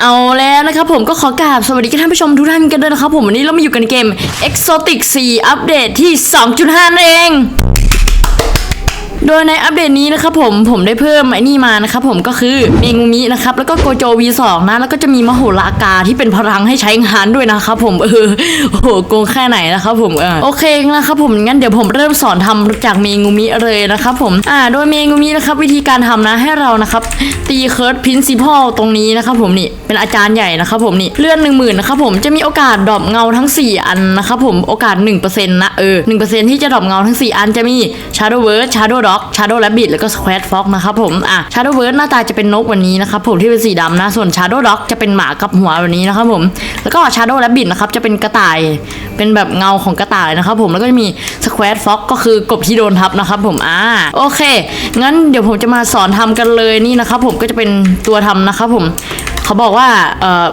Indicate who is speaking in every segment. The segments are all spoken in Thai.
Speaker 1: เอาแล้วนะครับผมก็ขอกราบสวัสดีท่านผู้ชมทุกท่านกันด้วยนะครับผมวันนี้เรามาอยู่กันในเกม Exotic 4 อัปเดตที่ 2.5นั่นเอง โดยในอัปเดตนี้นะครับผมผมได้เพิ่มไอ้นี่มานะครับผมก็คือเมงูมินะครับแล้วก็โกโจ V2 นะแล้วก็จะมีมโหรากาที่เป็นพลังให้ใช้งานด้วยนะครับผมเออโอ้โหโกงแค่ไหนนะครับผมเออโอเคนะครับผมงั้นเดี๋ยวผมเริ่มสอนทำจากเมงูมิเลยนะครับผมอ่าโดยเมงูมินะครับวิธีการทำนะให้เรานะครับตีเคิร์ดพินซิพอลตรงนี้นะครับผมนี่เป็นอาจารย์ใหญ่นะครับผมนี่เลื่อนหนึ่งหมื่นนะครับผมจะมีโอกาสดรอปเงาทั้ง 4 อันนะครับผมโอกาส1%นะเออ1%ที่จะดรอปเงาทั้ง 4 อันจะมี Shadow Bird Shadow Dog Shadow Rabbit แล้วก็ Square Fox นะครับผมอะ Shadow Bird หน้าตาจะเป็นนกวันนี้นะครับผมที่เป็นสีดำนะ ส่วน Shadow Dog จะเป็นหมากับหัววันนี้นะครับผมแล้วก็ Shadow Rabbit นะครับจะเป็นกระต่ายเป็นแบบเงาของกระต่ายนะครับผมแล้วก็จะมี Square Fox ก็คือกบที่โดนทับนะครับผมอ่าโอเค งั้นเดี๋ยวผมจะมาสอนทำกันเลยนี่นะครับผมก็จะเป็นตัวทำนะครับผม เขาบอกว่า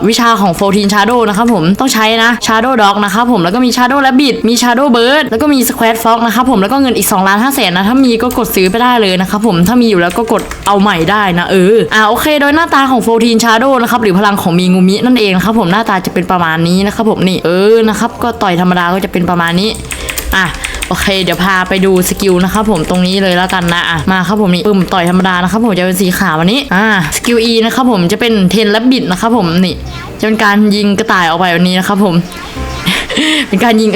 Speaker 1: วิชาของ14 Shadow นะครับผมต้องใช้นะ Shadow Dog นะครับผมแล้วก็มี Shadow Rabbit มี Shadow Bird แล้วก็มี Square Fox นะครับผมแล้วก็เงินอีก2ล้าน5แสนนะถ้ามีก็กดซื้อไปได้เลยนะครับผมถ้ามีอยู่แล้วก็กดเอาใหม่ได้นะเอออ่าโอเค โดยหน้าตาของ14 Shadow นะครับหรือพลังของมีงูมินั่นเองนะครับผมหน้าตาจะเป็นประมาณนี้นะครับผมนี่เออนะครับก็ต่อยธรรมดาก็จะเป็นประมาณนี้อะ อเค เดี๋ยวพาไปดูสกิลนะครับผมตรงนี้เลยแล้วกันนะอะมาครับผมนี่ปุ่มต่อยธรรมดานะครับผมจะเป็นสีขาววันนี้อ่าสกิล E นะครับผมจะเป็นเทนและบิดนะครับผมนี่จะเป็นการยิงกระต่ายออกไปวันนี้นะครับผมเป็นการยิง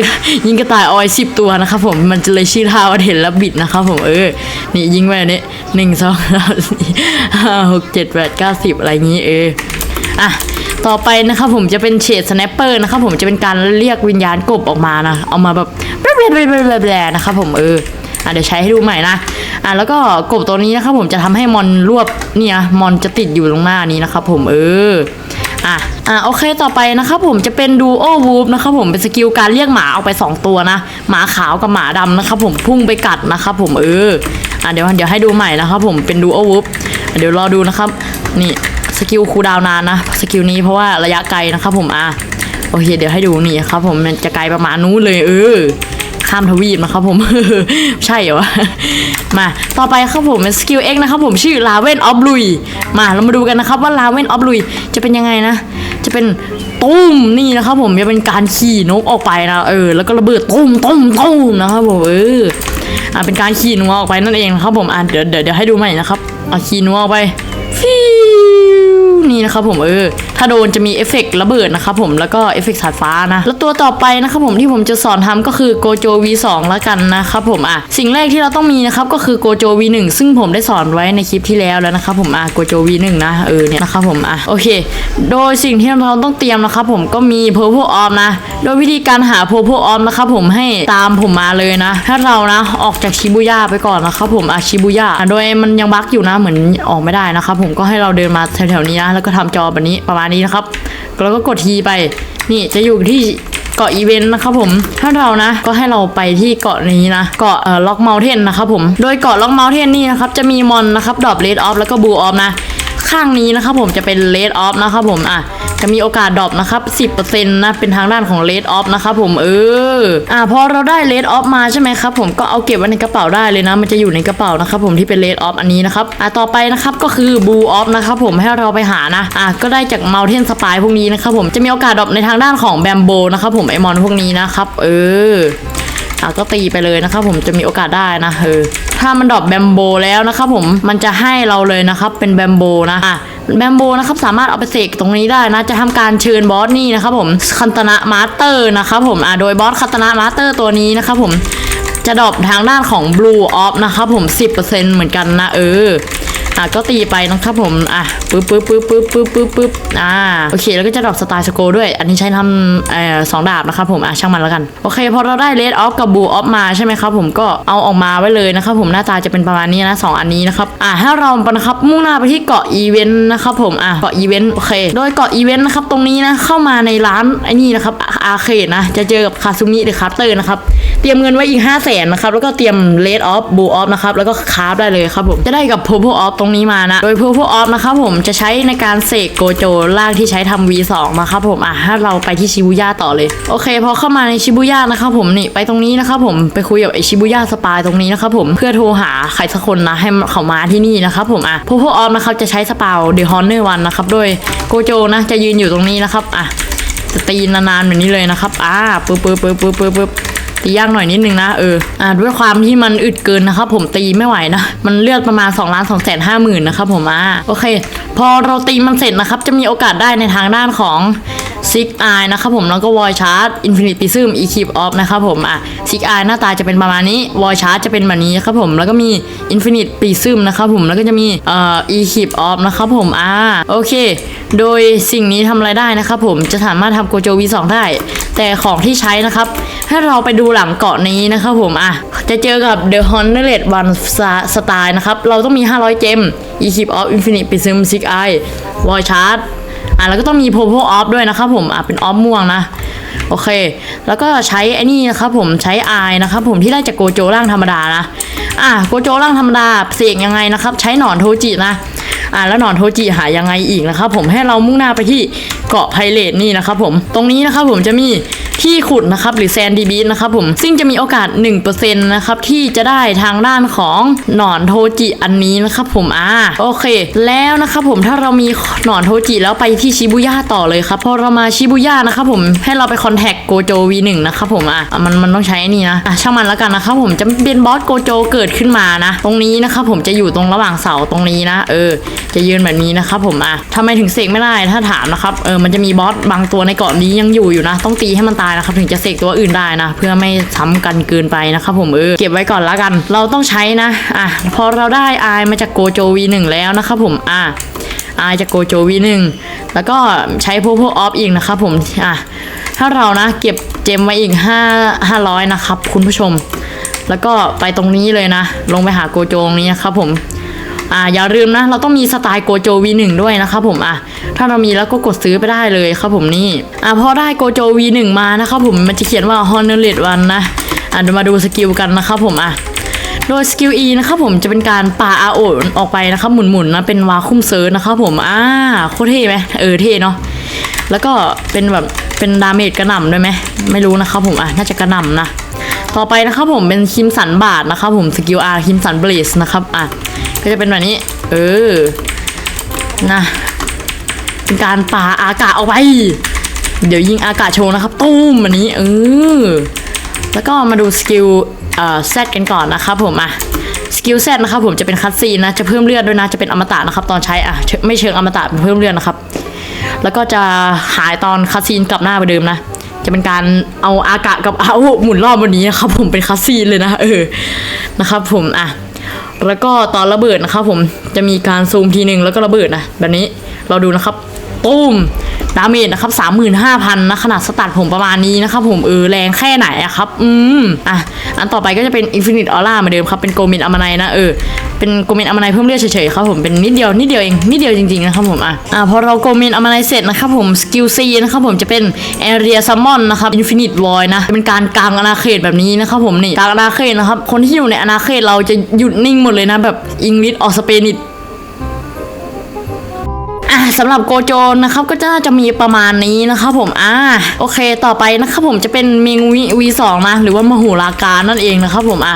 Speaker 1: ยิงกระต่ายออยสิบตัวนะครับผมมันจะเลยชื่อท่าว่าเทนและบิดนะครับผมเออนี่ยิงไปนนี้หนึ่งสองสามสี่ห้าหกเจ็ดแปดเก้าสิบอะไรอย่างนี้เอออะต่อไปนะครับผมจะเป็นเฉดสแนปเปอร์นะครับผมจะเป็นการเรียกวิญญาณกบออกมานะ เอามาแบบ แบแบลแบลแบลแบลนะครับผมเอออะเดี๋ยวใช้ให้ดูใหม่นะอะแล้วก็กบตัวนี้นะครับผมจะทำให้มอนรวบเนี่ยมอนจะติดอยู่ตรงหน้านี้นะครับผมเอออะอะโอเคต่อไปนะครับผมจะเป็นดูโอวูฟนะครับผมเป็นสกิลการเรียกหมาออกไป 2 ตัวนะ หมาขาวกับหมาดำนะครับผมพุ่งไปกัดนะครับผมเอออะเดี๋ยวเดี๋ยวให้ดูใหม่นะครับผมเป็นดูโอวูฟเดี๋ยวรอดูนะครับนี่สกิลคูดาวน์นานนะสกิลนี้เพราะว่าระยะไกลนะครับผมอะโอเคเดี๋ยวให้ดูนี่ครับผมมันจะไกลประมาณนู้นเลยเออ ข้ามทวีปนะครับผม ใช่เหรอมาต่อไปครับผมเป็นสกิล X นะครับผมชื่อลาเวนออฟลุยมาเรามาดูกันนะครับว่าลาเวนออฟลุยจะเป็นยังไงนะ จะเป็นตุ้มนี่นะครับผมจะเป็นการขี่นกออกไปนะเออแล้วก็ระเบิดตุ้มตุ้มตุ้มนะครับผมเอออะเป็นการขี่นกออกไปนั่นเองนะครับผมอะเดี๋ยวเดี๋ยวให้ดูใหม่นะครับอะขี่นกออกไปฟิวนี่นะครับผมเออ ถ้าโดนจะมีเอฟเฟกต์ระเบิดนะครับผมแล้วก็เอฟเฟกต์สายฟ้านะแล้วตัวต่อไปนะครับผมที่ผมจะสอนทำก็คือโกโจ V2 แล้วกันนะครับผมอะสิ่งแรกที่เราต้องมีนะครับก็คือโกโจ V1 ซึ่งผมได้สอนไว้ในคลิปที่แล้วแล้วนะครับผมอะโกโจ V1 นะเออเนี่ยนะครับผมอะโอเค โดยสิ่งที่เราต้องเตรียมนะครับผมก็มี Purple Orb นะ โดยวิธีการหา Purple Orb นะครับผมให้ตามผมมาเลยนะ ถ้าเรานะออกจากชิบุย่าไปก่อนนะครับผมอะชิบุย่าโดยมันยังบั๊กอยู่นะเหมือนออกไม่ได้นะครับผมก็ให้เราเดินมาแถวๆนี้นะแล้วก็ทำจอแบบนี้ประมาณนี้นะครับแล้วก็กดทีไป นี่จะอยู่ที่เกาะอีเวนต์นะครับผมถ้าเรานะ ก็ให้เราไปที่เกาะนี้นะ เกาะเอ่อล็อกเมลเทนนะครับผม โดยเกาะล็อกเมลเทนนี่นะครับ จะมีมอนนะครับดรอปเลดออฟแล้วก็บูออฟนะ ข้างนี้นะครับผมจะเป็นเลดออฟนะครับผมอะ จะมีโอกาสดรอปนะครับ 10%นะเป็นทางด้านของเลดออฟนะครับผมเอออะพอเราได้เลดออฟมาใช่ไหมครับผมก็เอาเก็บไว้ในกระเป๋าได้เลยนะ มันจะอยู่ในกระเป๋านะครับผมที่เป็นเลดออฟอันนี้นะครับอะต่อไปนะครับก็คือบูออฟนะครับผมให้เราไปหานะอะก็ได้จากเมลเทนสปายพวกนี้นะครับผมจะมีโอกาสดรอปในทางด้านของแบมโบนะครับผมไอมอนพวกนี้นะครับเออ อะก็ตีไปเลยนะครับผมจะมีโอกาสได้นะเออถ้ามันดรอปแบมโบแล้วนะครับผมมันจะให้เราเลยนะครับเป็นแบมโบนะอะแบมโบนะครับสามารถเอาไปเสกตรงนี้ได้นะ จะทำการเชิญบอสนี่นะครับผมคันตนะมาสเตอร์นะครับผมอะโดยบอสคันตนะมาสเตอร์ตัวนี้นะครับผมจะดรอปทางด้านของ Blue Off นะครับผม 10%เหมือนกันนะเออ อะก็ตีไปนะครับผมอะปึ๊บปึ๊บปึ๊บปึ๊บปึ๊บปึ๊บปึ๊บอ่าโอเคแล้วก็จะดรอปสไตล์สโกด้วย อันนี้ใช้ทำเอ่อสองดาบนะครับผมอะช่างมันแล้วกันโอเคพอเราได้เลดออฟกับบูออฟมาใช่ไหมครับผมก็เอาออกมาไว้เลยนะครับผมหน้าตาจะเป็นประมาณนี้นะสองอันนี้นะครับอะให้เราไปนะครับมุ่งหน้าไปที่เกาะอีเวนต์นะครับผมอะเกาะอีเวนต์โอเค โดยเกาะอีเวนต์นะครับตรงนี้นะเข้ามาในร้านไอ้นี่นะครับ อาเคดนะ จะเจอกับคาซูมิหรือคาร์เตอร์นะครับ เตรียมเงินไว้อีก 5 0 0แสนนะครับ แล้วก็เตรียมเลดออฟบูออฟนะครับ แล้วก็คราฟได้เลยครับผม จะได้กับโพโพออฟตรงนี้มานะ โดยพวกพวกออฟนะครับผมจะใช้ในการเสกโกโจร่างที่ใช้ทำ V2 มาครับผม อะถ้าเราไปที่ชิบูย่าต่อเลย โอเคพอเข้ามาในชิบูย่านะครับผมนี่ไปตรงนี้นะครับผมไปคุยกับไอชิบูย่าสปายตรงนี้นะครับผมเพื่อโทรหาใครสักคนนะให้เขามาที่นี่นะครับผมอะพวกพวกออฟนะครับจะใช้สปาวเดอะฮอนเนอร์วันนะครับโดยโกโจนะจะยืนอยู่ตรงนี้นะครับอะ ตีนานๆแบบนี้เลยนะครับ อ่าปึ๊บปึ๊บปึ๊บปึ๊บปึ๊บปึ๊บตียากหน่อยนิดนึงนะเอออ่าด้วยความที่มันอึดเกินนะครับผมตีไม่ไหวนะ มันเลือดประมาณ2ล้านสองแสนห้าหมื่นนะครับผมอ่าโอเค พอเราตีมันเสร็จนะครับ จะมีโอกาสได้ในทางด้านของ ซิกอายนะครับผมแล้วก็วอยชาร์ t อินฟินิตี้ซึมอีคิปออฟนะครับผมอะซิกอายหน้าตาจะเป็นประมาณนี้วอยชาร์ t จะเป็นแบบนี้ครับผมแล้วก็มีอินฟินิตปีซึมนะครับผมแล้วก็จะมีเอ่ออีคิปออฟนะครับผมอ่าโอเค โดยสิ่งนี้ทำอะไรได้นะครับผมจะสามารถทำโกโจ V2 ได้ แต่ของที่ใช้นะครับให้เราไปดูหลังเกาะนี้นะครับผมอะจะเจอกับ The Honored One Style นะครับเราต้องมี 500 เจม Equip of Infinite Prism Six Eye Wall Chart อะแล้วก็ต้องมีโพโพออฟด้วยนะครับผมอะเป็นออฟม่วงนะโอเค แล้วก็ใช้ไอ้นี่นะครับผมใช้อายนะครับผมที่ได้จากโกโจร่างธรรมดานะอะโกโจร่างธรรมดาเสกยังไงนะครับ ใช้หนอนโทจินะอ่าแล้วหนอนโทจิหายังไงอีกนะครับผมให้เรามุ่งหน้าไปที่เกาะไพเรตนี่นะครับผมตรงนี้นะครับผมจะมี ที่ขุดนะครับหรือแซนดีบีนะครับผมซึ่งจะมีโอกาส 1%นะครับที่จะได้ทางด้านของหนอนโทจิอันนี้นะครับผมอ่าโอเค แล้วนะครับผมถ้าเรามีหนอนโทจิแล้วไปที่ชิบุย่าต่อเลยครับพอเรามาชิบุย่านะครับผมให้เราไปคอนแทคโกโจ V1 นะครับผมอะมันมันต้องใช้นนี่นะอะช่างมันแล้วกันนะครับผมจะเป็นบอสโกโจเกิดขึ้นมานะ ตรงนี้นะครับผมจะอยู่ตรงระหว่างเสาตรงนี้นะ เออ จะยืนแบบนี้นะครับผมอะทำไมถึงเสกไม่ได้ถ้าถามนะครับเออมันจะมีบอสบางตัวในเกาะนี้ยังอยู่อยู่นะ ต้องตีให้มันตายนะครับถึงจะเสกตัวอื่นได้นะ เพื่อไม่ซ้ำกันเกินไปนะครับผมเออเก็บไว้ก่อนละกัน เราต้องใช้นะอะพอเราได้อายมาจากโกโจ V1 แล้วนะครับผมอะอายจากโกโจ V1 แล้วก็ใช้พวกพวกออฟอีกนะครับผมอะถ้าเรานะเก็บเจมไว้อีก5 500นะครับคุณผู้ชม แล้วก็ไปตรงนี้เลยนะ ลงไปหาโกโจตรงนี้นะครับผม อ่าอย่าลืมนะ เราต้องมีสไตล์โกโจ V1 ด้วยนะครับผมอะถ้าเรามีแล้วก็กดซื้อไปได้เลยครับผมนี่อะพอได้โกโจ V1 มานะครับผมมันจะเขียนว่า Honored One นะอะเดี๋ยวมาดูสกิลกันนะครับผมอะโดยสกิล E นะครับผมจะเป็นการปาอาโอออกไปนะครับหมุนๆนะเป็นวาคุ้มเซิร์ชนะครับผมอ่าโคตรเท่ไหมเออเท่เนาะแล้วก็เป็นแบบเป็นดาเมจกระหน่ำด้วยไหมไม่รู้นะครับผมอะน่าจะกระหน่ำนะ ต่อไปนะครับผมเป็นคิมสันบาทนะครับผมสกิล R คิมสันเบลสนะครับอะก็จะเป็นแบบนี้ เออนะเป็นการปาอากาศออกไป เดี๋ยวยิงอากาศโชว์นะครับตุ้มอันนี้เออแล้วก็มาดูสกิลเอ่อแซกันก่อนนะครับผมอะสกิลแซนะครับผมจะเป็นคัตซีนนะจะเพิ่มเลือดด้วยนะจะเป็นอมตะนะครับตอนใช้อะไม่เชิงอมตะเป็นเพิ่มเลือดนะครับ แล้วก็จะหายตอนคัตซีนกลับหน้าไปเดิมนะ จะเป็นการเอาอากาศกับเอาหมุนรอบวันนี้นะครับผมเป็นคัสซีนเลยนะเออนะครับ ผมอะแล้วก็ตอนระเบิดนะครับผมจะมีการซูมทีหนึ่งแล้วก็ระเบิดนะแบบนี้เราดูนะครับตุ้ม ดาเมจนะครับ35,000นะขนาดสตัดผมประมาณนี้นะครับผมเออแรงแค่ไหนอะครับอืมอะอันต่อไปก็จะเป็น Infinite Aura เหมือนเดิมครับเป็นโกมินอมานายนะเออเป็นโกมินอมานายเพิ่มเลือดเฉยๆครับผมเป็นนิดเดียวนิดเดียวเองนิดเดียวจริงๆนะครับผมอะอะพอเราโกมินอมานายเสร็จนะครับผมสกิลซีนะครับผมจะเป็น Area Summon นนะครับ Infinite Void นะเป็นการกลางอาณาเขตแบบนี้นะครับผมนี่กลางอาณาเขตนะครับคนที่อยู่ในอาณาเขตเราจะหยุดนิ่งหมดเลยนะแบบอังกฤษออสเปนิชอะ สำหรับโกโจนนะครับก็จะจะมีประมาณนี้นะครับผมอ่าโอเคต่อไปนะครับผมจะเป็นเมงวีวีสองนะหรือว่ามโหราการนั่นเองนะครับผมอะ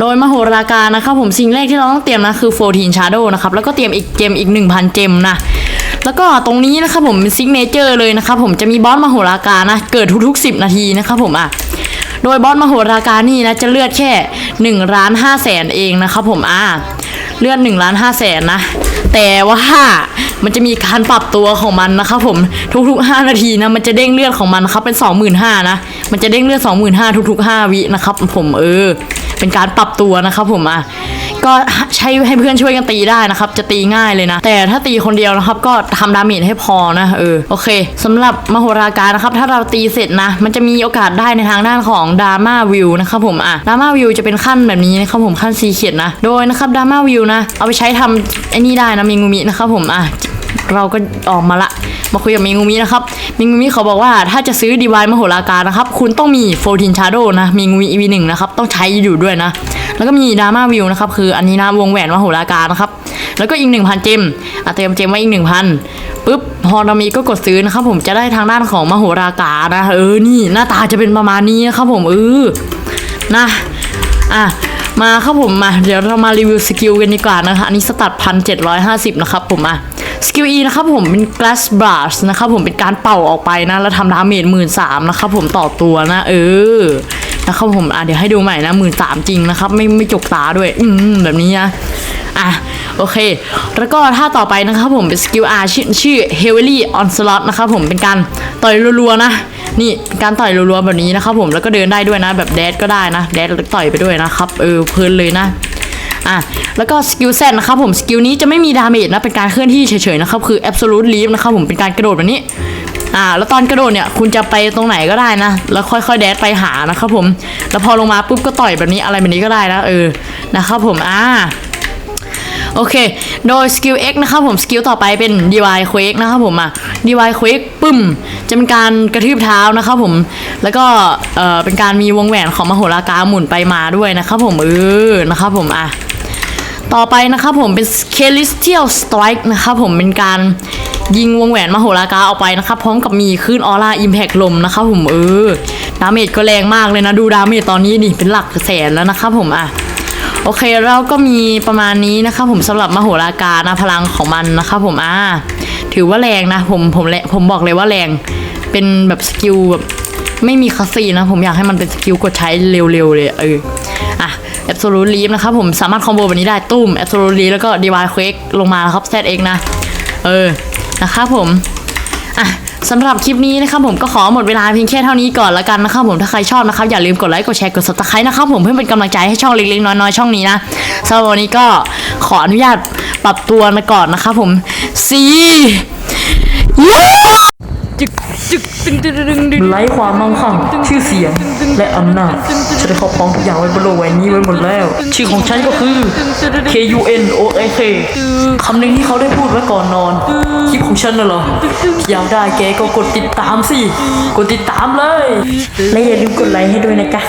Speaker 1: โดยมโหราการนะครับผมสิ่งแรกที่เราต้องเตรียมนะคือ14 Shadow นะครับแล้วก็เตรียมอีกเจมอีก 1,000 เจมนะแล้วก็ตรงนี้นะครับผมเป็นซิกเนเจอร์เลยนะครับผมจะมีบอสมโหราการนะเกิดทุกๆ 10 นาทีนะครับผมอะโดยบอสมโหราการนี่นะจะเลือดแค่1ล้าน5แสนเองนะครับผมอ่า เลือด1ล้านห้าแสนนะ แต่ว่ามันจะมีการปรับตัวของมันนะครับผมทุกๆ 5 นาทีนะมันจะเด้งเลือดของมันนะครับเป็น 25,000นะมันจะเด้งเลือด25,000ทุกๆ 5 วินะครับผมเออ เป็นการปรับตัวนะครับผมอะก็ใช้ให้เพื่อนช่วยกันตีได้นะครับ จะตีง่ายเลยนะ แต่ถ้าตีคนเดียวนะครับ ก็ทำดาเมจให้พอนะเออโอเคสำหรับมโหราการนะครับ ถ้าเราตีเสร็จนะ มันจะมีโอกาสได้ในทางด้านของดราม่าวิวนะครับผมอะดราม่าวิวจะเป็นขั้นแบบนี้นะครับผมขั้นซีเขียดนะ โดยนะครับดราม่าวิวนะ เอาไปใช้ทำไอ้นี่ได้นะมีงูมินะครับผมอะ เราก็ออกมาละ มาคุยกับเมงูมินะครับ เมงูมิเขาบอกว่าถ้าจะซื้อดีวายมโหฬารการนะครับ คุณต้องมีโฟตินชาโดนะ เมงูมิ EP หนึ่งนะครับ ต้องใช้อยู่ด้วยนะ แล้วก็มีดราม่าวิวนะครับ คืออันนี้นะวงแหวนมโหฬารการนะครับ แล้วก็อีกหนึ่งพันเจมอะเตรียมเจมไว้อีกหนึ่งพันปุ๊บพอเรามีก็กดซื้อนะครับ ผมจะได้ทางด้านของมโหฬาการนะ เออ นี่หน้าตาจะเป็นประมาณนี้นะครับผมเออ นะ อะมาครับผมมา เดี๋ยวเรามารีวิวสกิลกันดีกว่านะคะ อันนี้สตัดพันเจ็ดร้อยห้าสิบนะครับผมอะ สกิล E นะครับผมเป็น glass brush นะครับผมเป็นการเป่าออกไปนะแล้วทำดาเมจหมื่นสามนะครับผมต่อตัวนะ เออนะครับผมอะเดี๋ยวให้ดูใหม่นะหมื่นสามจริงนะครับ ไม่ไม่จกตาด้วย อืมแบบนี้นะอะโอเค แล้วก็ท่าต่อไปนะครับผมเป็นสกิล R ชื่อชื่อ heavily onslaught นะครับผมเป็นการต่อยรัวๆนะ นี่เป็นการต่อยรัวๆแบบนี้นะครับผมแล้วก็เดินได้ด้วยนะ แบบแดดก็ได้นะ แดดต่อยไปด้วยนะครับ เออเพลินเลยนะ อะแล้วก็สกิลแซนนะครับผมสกิลนี้จะไม่มีดาเมจนะเป็นการเคลื่อนที่เฉยๆนะครับคือ absolute leap นะครับผมเป็นการกระโดดแบบนี้อ่าแล้วตอนกระโดดเนี่ยคุณจะไปตรงไหนก็ได้นะ แล้วค่อยๆแดดไปหานะครับผม แล้วพอลงมาปุ๊บก็ต่อยแบบนี้อะไรแบบนี้ก็ได้นะเออนะครับผมอ่าโอเค โดยสกิล X นะครับผมสกิลต่อไปเป็น DY Quake นะครับผมอะ DY Quake ปึ้ม จะเป็นการกระทืบเท้านะครับผม แล้วก็เอ่อเป็นการมีวงแหวนของมโหฬารกาหมุนไปมาด้วยนะครับผมเออนะครับผมอะ ต่อไปนะครับผมเป็น Celestial Strike นะครับผมเป็นการยิงวงแหวนมโหฬากาออกไปนะครับ พร้อมกับมีคลื่นออร่าอิมแพกลมนะครับผมเออดาเมจก็แรงมากเลยนะ ดูดาเมจตอนนี้นี่เป็นหลักแสนแล้วนะครับผมอะโอเคเราก็มีประมาณนี้นะครับผมสำหรับมโหฬากานะพลังของมันนะครับผมอ่าถือว่าแรงนะผมผมผมบอกเลยว่าแรงเป็นแบบสกิลแบบไม่มีคาซีนะ ผมอยากให้มันเป็นสกิลกดใช้เร็วๆเลยเออ แอะ absolute leap นะครับผมสามารถคอมโบแบบนี้ได้ตุ้ม absolute leap แล้วก็ divine quake ลงมานะครับ zx นะเออนะครับผมอะสำหรับคลิปนี้นะครับผมก็ขอหมดเวลาเพียงแค่เท่านี้ก่อนละกันนะครับผมถ้าใครชอบนะครับอย่าลืมกดไลค์กดแชร์กด subscribe นะครับผมเพื่อเป็นกำลังใจให้ช่องเล็กๆน้อยๆช่องนี้นะสำหรับวันนี้ก็ขออนุญาตปรับตัวมาก่อนนะครับผมสี จึกจึกตึงตึงตึงตึง
Speaker 2: ไร้ความมั่งคั่งชื่อเสียง และอำนาจฉันได้ครอบครองทุกอย่างไว้บนโลกใบนี้ไว้หมดแล้ว ชื่อของฉันก็คือ K U N O A K คำหนึ่งที่เขาได้พูดไว้ก่อนนอน คลิปของฉันน่ะเหรออยากได้แกก็กดติดตามสิ กดติดตามเลย และอย่าลืมกดไลค์ให้ด้วยนะจ๊ะ